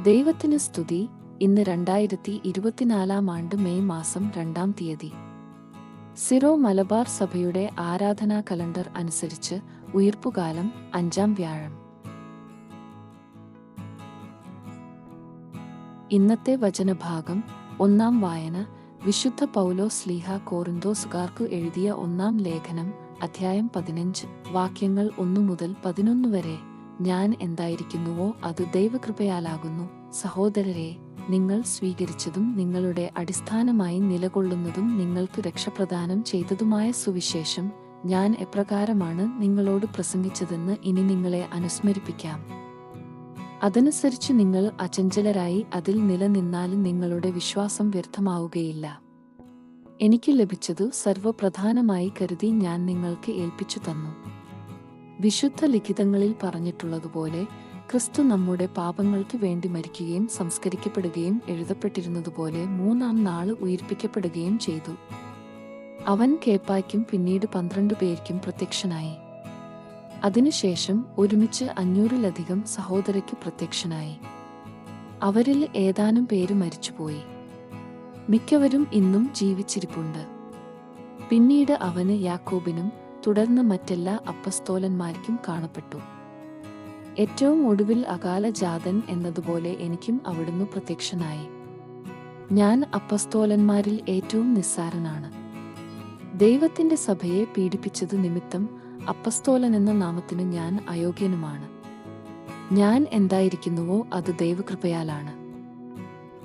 ദൈവത്തിന് സ്തുതി. ഇന്ന് രണ്ടായിരത്തി ഇരുപത്തിനാലാം ആണ്ട് മെയ് മാസം രണ്ടാം തീയതി. സിറോ മലബാർ സഭയുടെ ആരാധനാ കലണ്ടർ അനുസരിച്ച് ഉയർപ്പുകാലം അഞ്ചാം വ്യാഴം. ഇന്നത്തെ വചനഭാഗം ഒന്നാം വായന. വിശുദ്ധ പൗലോ സ്ലീഹ കോറിന്തോസുകാർക്കു എഴുതിയ ഒന്നാം ലേഖനം അധ്യായം പതിനഞ്ച്. വാക്യങ്ങൾ ഒന്നു മുതൽ പതിനൊന്ന് വരെ. ഞാൻ എന്തായിരിക്കുന്നുവോ അത് ദൈവകൃപയാലാകുന്നു. സഹോദരരെ നിങ്ങൾ സ്വീകരിച്ചതും നിങ്ങളുടെ അടിസ്ഥാനമായി നിലകൊള്ളുന്നതും നിങ്ങൾക്ക് രക്ഷപ്രദാനം ചെയ്തതുമായ സുവിശേഷം ഞാൻ എപ്രകാരമാണ് നിങ്ങളോട് പ്രസംഗിച്ചതെന്ന് ഇനി നിങ്ങളെ അനുസ്മരിപ്പിക്കാം. അതനുസരിച്ച് നിങ്ങൾ അചഞ്ചലരായി അതിൽ നിലനിന്നാലും നിങ്ങളുടെ വിശ്വാസം വ്യർത്ഥമാവുകയില്ല. എനിക്ക് ലഭിച്ചതു സർവപ്രധാനമായി കരുതി ഞാൻ നിങ്ങൾക്ക് ഏൽപ്പിച്ചു തന്നു. വിശുദ്ധ ലിഖിതങ്ങളിൽ പറഞ്ഞിട്ടുള്ളതുപോലെ ക്രിസ്തു നമ്മുടെ പാപങ്ങൾക്ക് വേണ്ടി മരിക്കുകയും സംസ്കരിക്കപ്പെടുകയും എഴുതപ്പെട്ടിരുന്നതുപോലെ മൂന്നാം നാൾ ഉയിർപ്പിക്കപ്പെടുകയും ചെയ്തു. അവൻ കേപ്പായ്ക്കും പിന്നീട് പന്ത്രണ്ട് പേർക്കും പ്രത്യക്ഷനായി. അതിനുശേഷം ഒരുമിച്ച് അഞ്ഞൂറിലധികം സഹോദരയ്ക്ക് പ്രത്യക്ഷനായി. അവരിൽ ഏതാനും പേര് മരിച്ചുപോയി. മിക്കവരും ഇന്നും ജീവിച്ചിരിപ്പുണ്ട്. പിന്നീട് അവന് യാക്കോബിനും തുടർന്ന് മറ്റെല്ലാ അപ്പസ്തോലന്മാർക്കും കാണപ്പെട്ടു. ഏറ്റവും ഒടുവിൽ അകാല ജാതൻ എന്നതുപോലെ എനിക്കും അവിടുന്ന് പ്രത്യക്ഷനായി. ഞാൻ അപ്പസ്തോലന്മാരിൽ ഏറ്റവും നിസ്സാരനാണ്. ദൈവത്തിന്റെ സഭയെ പീഡിപ്പിച്ചത് നിമിത്തം അപ്പസ്തോലൻ എന്ന നാമത്തിന് ഞാൻ അയോഗ്യനുമാണ്. ഞാൻ എന്തായിരിക്കുന്നുവോ അത് ദൈവകൃപയാലാണ്.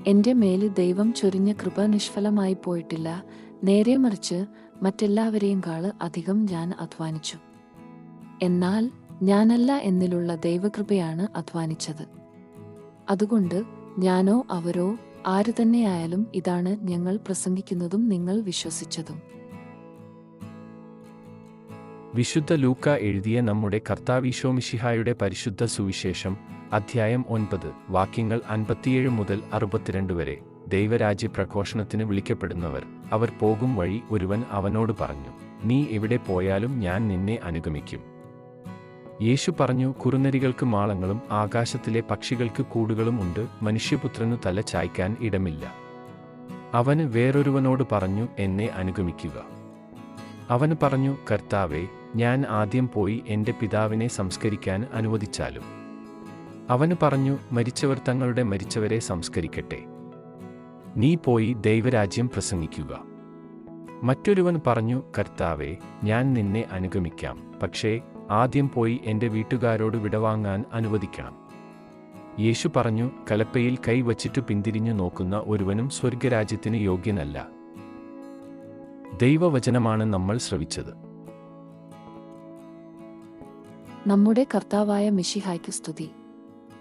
എന്റെ മേൽ ദൈവം ചൊരിഞ്ഞ കൃപ നിഷ്ഫലമായി പോയിട്ടില്ല നേരെ മറിച്ച് മറ്റെല്ലാവരെയും കാൾ അധികം ഞാൻ അധ്വാനിച്ചു. എന്നാൽ ഞാനല്ല എന്നിലുള്ള ദൈവകൃപയാണ് അധ്വാനിച്ചത്. അതുകൊണ്ട് ഞാനോ അവരോ ആര് തന്നെയായാലും ഇതാണ് ഞങ്ങൾ പ്രസംഗിക്കുന്നതും നിങ്ങൾ വിശ്വസിച്ചതും. വിശുദ്ധ ലൂക്ക എഴുതിയ നമ്മുടെ കർത്താവീശോമിഷിഹായുടെ പരിശുദ്ധ സുവിശേഷം അധ്യായം ഒൻപത് വാക്യങ്ങൾ അൻപത്തിയേഴ് മുതൽ അറുപത്തിരണ്ട് വരെ. ദൈവരാജ്യ പ്രഘോഷണത്തിന് വിളിക്കപ്പെടുന്നവർ. അവർ പോകും വഴി ഒരുവൻ അവനോട് പറഞ്ഞു നീ എവിടെ പോയാലും ഞാൻ നിന്നെ അനുഗമിക്കും. യേശു പറഞ്ഞു കുറുനരികൾക്ക് മാളങ്ങളും ആകാശത്തിലെ പക്ഷികൾക്ക് കൂടുകളും ഉണ്ട്. മനുഷ്യപുത്രനു തല ചായ്ക്കാൻ ഇടമില്ല. അവന് വേറൊരുവനോട് പറഞ്ഞു എന്നെ അനുഗമിക്കുക. അവന് പറഞ്ഞു കർത്താവെ ഞാൻ ആദ്യം പോയി എന്റെ പിതാവിനെ സംസ്കരിക്കാൻ അനുവദിച്ചാലും. അവന് പറഞ്ഞു മരിച്ചവർ തങ്ങളുടെ മരിച്ചവരെ സംസ്കരിക്കട്ടെ. നീ പോയി ദൈവരാജ്യം പ്രസംഗിക്കുക. മറ്റൊരുവൻ പറഞ്ഞു കർത്താവെ ഞാൻ നിന്നെ അനുഗമിക്കാം. പക്ഷേ ആദ്യം പോയി എന്റെ വീട്ടുകാരോട് വിടവാങ്ങാൻ അനുവദിക്കണം. യേശു പറഞ്ഞു കലപ്പയിൽ കൈവച്ചിട്ടു പിന്തിരിഞ്ഞു നോക്കുന്ന ഒരുവനും സ്വർഗരാജ്യത്തിന് യോഗ്യനല്ല. ദൈവവചനമാണ് നമ്മൾ ശ്രവിച്ചത്. നമ്മുടെ കർത്താവായ മിഷിഹായ്ക്ക് സ്തുതി.